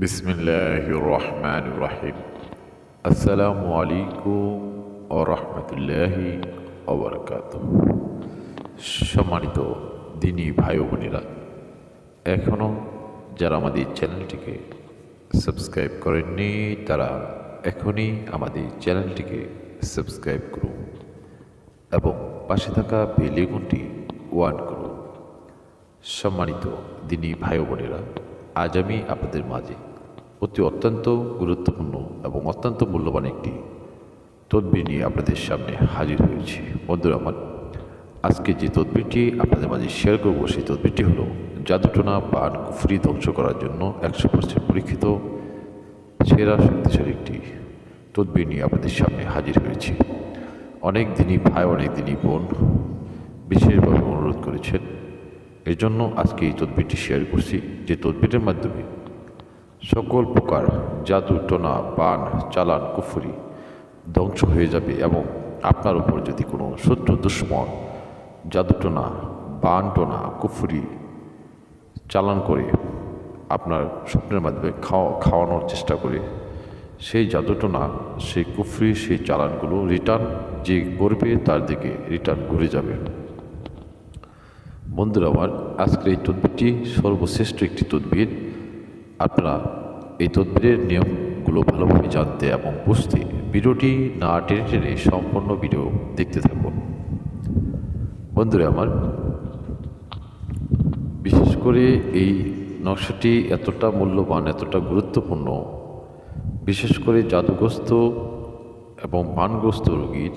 বিসমিল্লাহ রহমান রাহিম আসসালামু আলাইকুম ও রহমতুল্লাহি অবরকাত সম্মানিত দিনী ভাই বোনেরা এখনও যারা আমাদের চ্যানেলটিকে সাবস্ক্রাইব করেননি, তারা এখনই আমাদের চ্যানেলটিকে সাবস্ক্রাইব করুন এবং পাশে থাকা বেলেগুনটি ওয়ান করুন। সম্মানিত দিনী ভাই বোনেরা আজ আমি আপনাদের মাঝে অতি অত্যন্ত গুরুত্বপূর্ণ এবং অত্যন্ত মূল্যবান একটি তদবির নিয়ে আপনাদের সামনে হাজির হয়েছি। বন্ধুরা আমার, আজকে যে তদবিরটি আপনাদের মাঝে শেয়ার করব, সেই তদবিরটি হলো জাদুটনা পান কুফরি ধ্বংস করার জন্য একশো পার্সেন্ট পরীক্ষিত, সেরা, শক্তিশালী একটি তদবির নিয়ে আপনাদের সামনে হাজির হয়েছি। অনেক দিনই ভাই, অনেক দিনই বোন বিশেষভাবে অনুরোধ করেছেন। এই জন্য আজকে এই তদবিরটি শেয়ার করছি। যে তদবিরের মাধ্যমে সকল প্রকার জাদু, টোনা বান চালান, কুফুরি ধ্বংস হয়ে যাবে এবং আপনার উপর যদি কোনো শত্রু, দুশ্মন, জাদু টোনা, বান টোনা, কুফুরি চালান করে আপনার স্বপ্নের মাধ্যমে খাওয়া, খাওয়ানোর চেষ্টা করে, সেই জাদুটোনা সেই কুফরি, সেই চালানগুলো রিটার্ন যে করবে তার দিকে রিটার্ন ঘুরে যাবে। বন্ধুরা, আমার আজকের এই তদবিরটি সর্বশ্রেষ্ঠ একটি তদবির। আপনারা এই তদবিরের নিয়মগুলো ভালোভাবে জানতে এবং বুঝতে ভিডিওটি না টেনে টেনে সম্পূর্ণ ভিডিও দেখতে থাকুন। বন্ধুরা আমার, বিশেষ করে এই নকশাটি এতটা মূল্যবান, এতটা গুরুত্বপূর্ণ, বিশেষ করে জাদুগ্রস্ত এবং পানগ্রস্ত রোগীর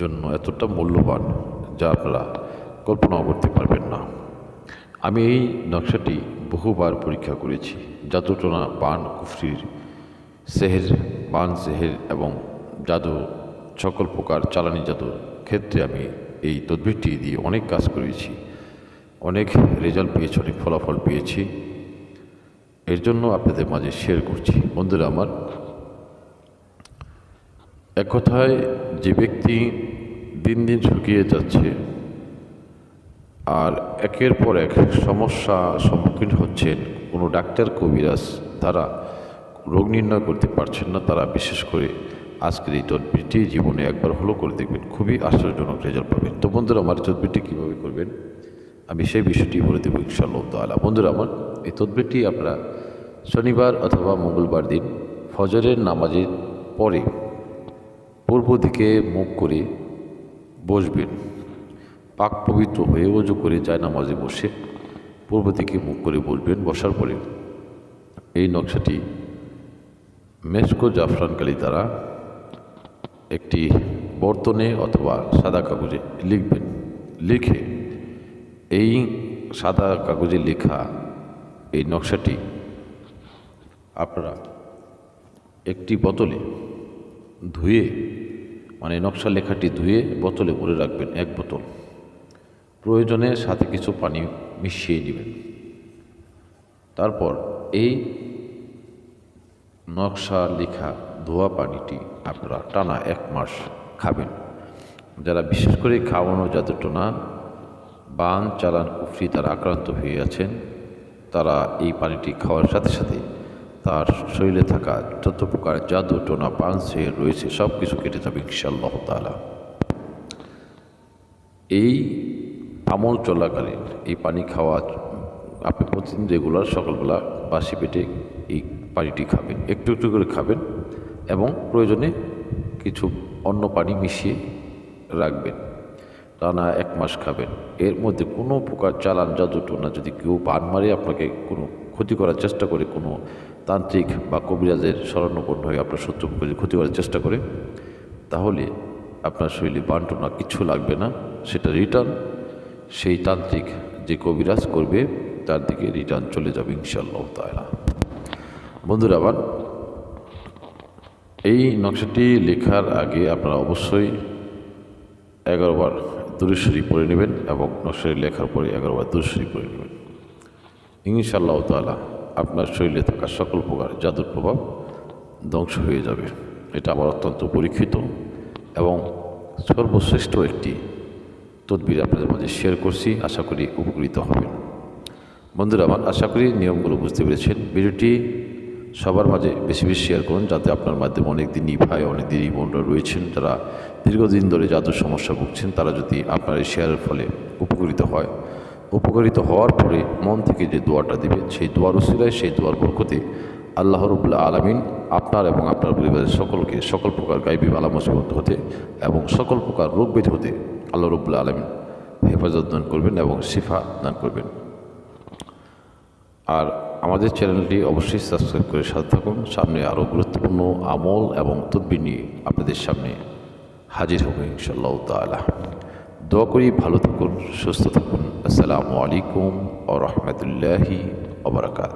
জন্য এতটা মূল্যবান যা আপনারা কল্পনাও করতে পারবেন না। আমি এই নকশাটি বহুবার পরীক্ষা করেছি। জাদুটনা পান কুফরির সেহের পান সেহের এবং জাদু সকল প্রকার চালানি জাদুর ক্ষেত্রে আমি এই তদবিরটি দিয়ে অনেক কাজ করেছি। অনেক রেজাল্ট পেয়েছি, অনেক ফলাফল পেয়েছি। এর জন্য আপনাদের মাঝে শেয়ার করছি। বন্ধুরা আমার এক কথায় যে ব্যক্তি দিন দিন শুকিয়ে যাচ্ছে আর একের পর এক সমস্যা সম্মুখীন হচ্ছেন কোনো ডাক্তার, কবিরাজ। তারা রোগ নির্ণয় করতে পারছেন না। তারা বিশেষ করে আজকের এই তদবিরটি জীবনে একবার হলো করে দেখবেন। খুবই আশ্চর্যজনক রেজাল্ট পাবেন। তো বন্ধুরা, আমার তদবিরটি কীভাবে করবেন? আমি সেই বিষয়টি বলে দেবো ইনশাআল্লাহ তালা বন্ধুরা, আমার এই তদবিরটি আপনারা শনিবার অথবা মঙ্গলবার দিন ফজরের নামাজের পরে পূর্ব দিকে মুখ করে বসবেন। পাক পবিত্র হয়ে অজু করে যায় নামাজে বসে। পূর্ব দিকে মুখ করে বলবেন, বসার পরে এই নকশাটি মেসকো জাফরানকালী দ্বারা একটি বর্তনে অথবা সাদা কাগজে লিখবেন। লিখে এই সাদা কাগজে লেখা এই নকশাটি আপনারা একটি বোতলে ধুয়ে মানে নকশা লেখাটি ধুয়ে বোতলে ভরে রাখবেন, এক বোতল। প্রয়োজনে সাথে কিছু পানি মিশিয়ে নেবেন। তারপর এই নকশা লেখা ধোয়া পানিটি আপনারা টানা এক মাস খাবেন। যারা বিশেষ করে খাওয়ানো জাদুটনা বান, চালান, কুফরি তারা আক্রান্ত হয়ে আছেন, তারা এই পানিটি খাওয়ার সাথে সাথে তার শরীরে থাকা যত প্রকার জাদু, টোনা, পান সে রয়েছে সব কিছু কেটে যাবে ইনশাল্লাহ তালা এই আমল চলাকালীন এই পানি খাওয়া, আপনি প্রতিদিন রেগুলার সকালবেলা বাসি পেটে এই পানিটি খাবেন, একটু একটু করে খাবেন এবং প্রয়োজনে কিছু অন্য পানি মিশিয়ে রাখবেন। টানা এক মাস খাবেন। এর মধ্যে কোনো প্রকার চালান জাদুটোনা যদি কেউ বান মারে, আপনাকে কোনো ক্ষতি করার চেষ্টা করে, কোনো তান্ত্রিক বা কবিরাজের স্মরণপন্ন হয়ে আপনার শত্রুকে ক্ষতি করার চেষ্টা করে, তাহলে আপনার শরীরে বানটোনা কিছু লাগবে না। সেটা রিটার্ন সেই তান্ত্রিক যে কবিরাজ করবে, তার দিকে রিটার্ন চলে যাবে ইনশাল্লাহ তালা বন্ধুরা, আবার এই নকশাটি লেখার আগে আপনারা অবশ্যই এগারোবার দুরুশ্বরী পড়ে নেবেন এবং নকশাটি লেখার পরে এগারোবার দুরুশ্বরী পড়ে নেবেন। ইনশাল্লাহ তালা আপনার শরীরে থাকা সকল প্রকার জাদুর প্রভাব ধ্বংস হয়ে যাবে। এটা আমার অত্যন্ত পরীক্ষিত এবং সর্বশ্রেষ্ঠ একটি তদবির আপনাদের মাঝে শেয়ার করছি, আশা করি উপকৃত হবেন। বন্ধুরা, আমার আশা করি নিয়মগুলো বুঝতে পেরেছেন। ভিডিওটি সবার মাঝে বেশি বেশি শেয়ার করুন, যাতে আপনার মাধ্যমে অনেক দিনই ভাই অনেক দিনই বোনরা রয়েছেন, যারা দীর্ঘদিন ধরে জাদুর সমস্যা ভুগছেন, তারা যদি আপনার এই শেয়ারের ফলে উপকৃত হয়। উপকৃত হওয়ার পরে মন থেকে যে দোয়াটা দিবে, সেই দোয়ার উসিলায়, সেই দোয়ার বরকতে আল্লাহ রবুল্লা আলমিন আপনার এবং আপনার পরিবারের সকলকে সকল প্রকার গাইবী বালা হতে এবং সকল প্রকার রোগ হতে আল্লাহ রবুল্লা আলমিন হেফাজত দান করবেন এবং শিফা দান করবেন। আর আমাদের চ্যানেলটি অবশ্যই সাবস্ক্রাইব করে সাথে থাকুন। সামনে আরও গুরুত্বপূর্ণ আমল এবং তদ্বির নিয়ে আপনাদের সামনে হাজির হবে ইনশাল্লাহ তালা দোয়া করি ভালো থাকুন, সুস্থ থাকুন। আসসালামু আলাইকুম ও রহমতুল্লাহি ওবরাকাত